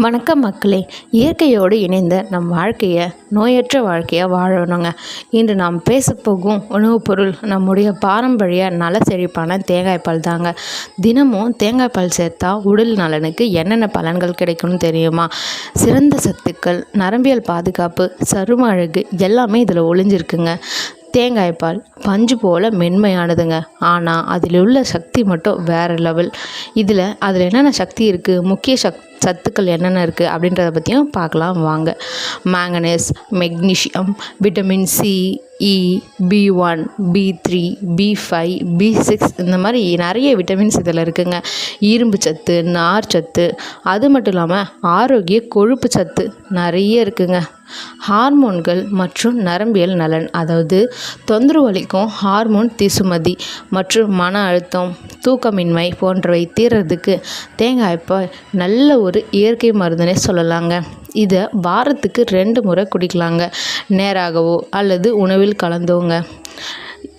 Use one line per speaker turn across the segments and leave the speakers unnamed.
வணக்கம் மக்களே. இயற்கையோடு இணைந்த நம் வாழ்க்கையை நோயற்ற வாழ்க்கையாக வாழணுங்க. இன்று நாம் பேசப்போகும் உணவுப் பொருள் நம்முடைய பாரம்பரிய நல செழிப்பான தேங்காய் பால் தாங்க. தினமும் தேங்காய் பால் சேர்த்தா உடல் நலனுக்கு என்னென்ன பலன்கள் கிடைக்கும்னு தெரியுமா? சிறந்த சத்துக்கள் நரம்பியல் பாதுகாப்பு சரும அழகு எல்லாமே இதில் ஒளிஞ்சிருக்குங்க. தேங்காய் பால் பஞ்சு போல் மென்மையானதுங்க. ஆனால் அதில் உள்ள சக்தி மட்டும் வேறு லெவல். இதில் அதில் என்னென்ன சக்தி இருக்குது முக்கிய சக் சத்துக்கள் என்னென்ன இருக்குது அப்படின்றத பற்றியும் பார்க்கலாம். வாங்க. Manganese magnesium vitamin C E B one B three B five B six இந்த மாதிரி நிறைய விட்டமின்ஸ் இதில் இருக்குங்க. இரும்பு சத்து நார் சத்து அது மட்டும் இல்லாமல் ஆரோக்கிய கொழுப்பு சத்து நிறைய இருக்குங்க. ஹார்மோன்கள் மற்றும் நரம்பியல் நலன் அதாவது தொந்தரவு அளிக்கும் ஹார்மோன் திசுமதி மற்றும் மன அழுத்தம் தூக்கமின்மை போன்றவை தீர்றதுக்கு தேங்காய்ப்பால் நல்ல ஒரு ஒரு இயற்கை மருந்துனே சொல்லலாங்க. இதை வாரத்துக்கு ரெண்டு முறை குடிக்கலாங்க. நேராகவோ அல்லது உணவில் கலந்தோங்க.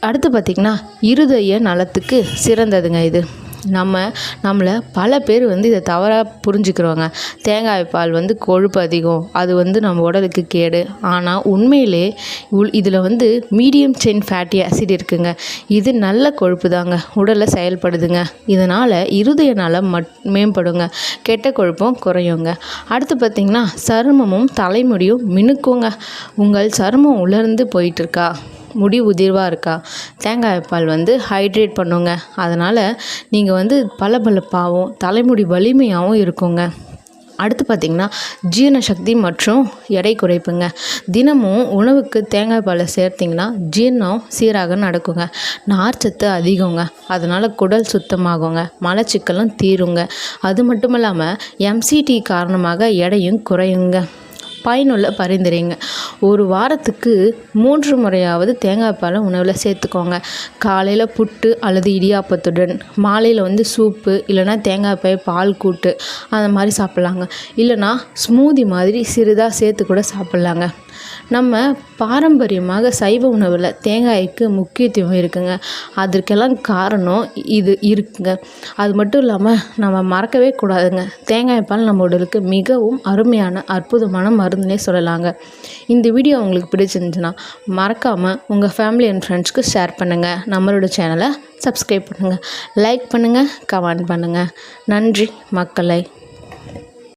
அடுத்து பார்த்திங்கன்னா இருதய நலத்துக்கு சிறந்ததுங்க இது. நம்ம நம்மளை பல பேர் வந்து இதை தவறாக புரிஞ்சுக்கிறோங்க தேங்காய் பால் வந்து கொழுப்பு அதிகம். அது வந்து நம்ம உடலுக்கு கேடு. ஆனால் உண்மையிலே உள் இதில் வந்து மீடியம் செயின் ஃபேட்டி ஆசிட் இருக்குங்க. இது நல்ல கொழுப்பு தாங்க உடலில் செயல்படுதுங்க. இதனால் இருதய நலம் மட் மேம்படுங்க. கெட்ட கொழுப்பும் குறையுங்க. அடுத்து பார்த்திங்கன்னா சருமமும் தலைமுடியும் மினுக்குங்க. உங்கள் சருமம் உலர்ந்து போயிட்டுருக்கா முடி உதிர்வாக இருக்கா? தேங்காய் பால் வந்து ஹைட்ரேட் பண்ணுங்க. அதனால் நீங்கள் வந்து பளபளப்பாகவும் தலைமுடி வலிமையாகவும் இருக்குங்க. அடுத்து பார்த்திங்கன்னா ஜீரண சக்தி மற்றும் எடை குறைப்புங்க. தினமும் உணவுக்கு தேங்காய் பாலை சேர்த்திங்கன்னா ஜீரணம் சீராக நடக்குங்க. நார்ச்சத்து அதிகங்க. அதனால் குடல் சுத்தமாகுங்க. மலச்சிக்கலும் தீருங்க. அது மட்டும் இல்லாமல் எம்சிடி காரணமாக எடையும் குறையுங்க. பயனுள்ள பரிந்துரைங்க. ஒரு வாரத்துக்கு மூன்று முறையாவது தேங்காய் பாலை உணவில் சேர்த்துக்கோங்க. காலையில் புட்டு அல்லது இடியாப்பத்துடன். மாலையில் வந்து சூப்பு இல்லைனா தேங்காய் பாய் பால் கூட்டு அந்த மாதிரி சாப்பிட்லாங்க. இல்லைனா ஸ்மூதி மாதிரி சிறிதாக சேர்த்து கூட சாப்பிட்லாங்க. நம்ம பாரம்பரியமாக சைவ உணவில் தேங்காய்க்கு முக்கியத்துவம் இருக்குங்க. அதற்கெல்லாம் காரணம் இது இருக்குங்க. அது மட்டும் இல்லாமல் நம்ம மறக்கவே கூடாதுங்க. தேங்காய் பால் நம்ம உடலுக்கு மிகவும் அருமையான அற்புதமான மருந்துனே சொல்லலாங்க. இந்த வீடியோ உங்களுக்கு பிடிச்சிருந்துச்சுன்னா மறக்காமல் உங்கள் ஃபேமிலி அண்ட் ஃப்ரெண்ட்ஸ்க்கு ஷேர் பண்ணுங்கள் நம்மளோட சேனலை சப்ஸ்கிரைப் பண்ணுங்கள் லைக் பண்ணுங்கள் கமெண்ட் பண்ணுங்கள் நன்றி மக்களை.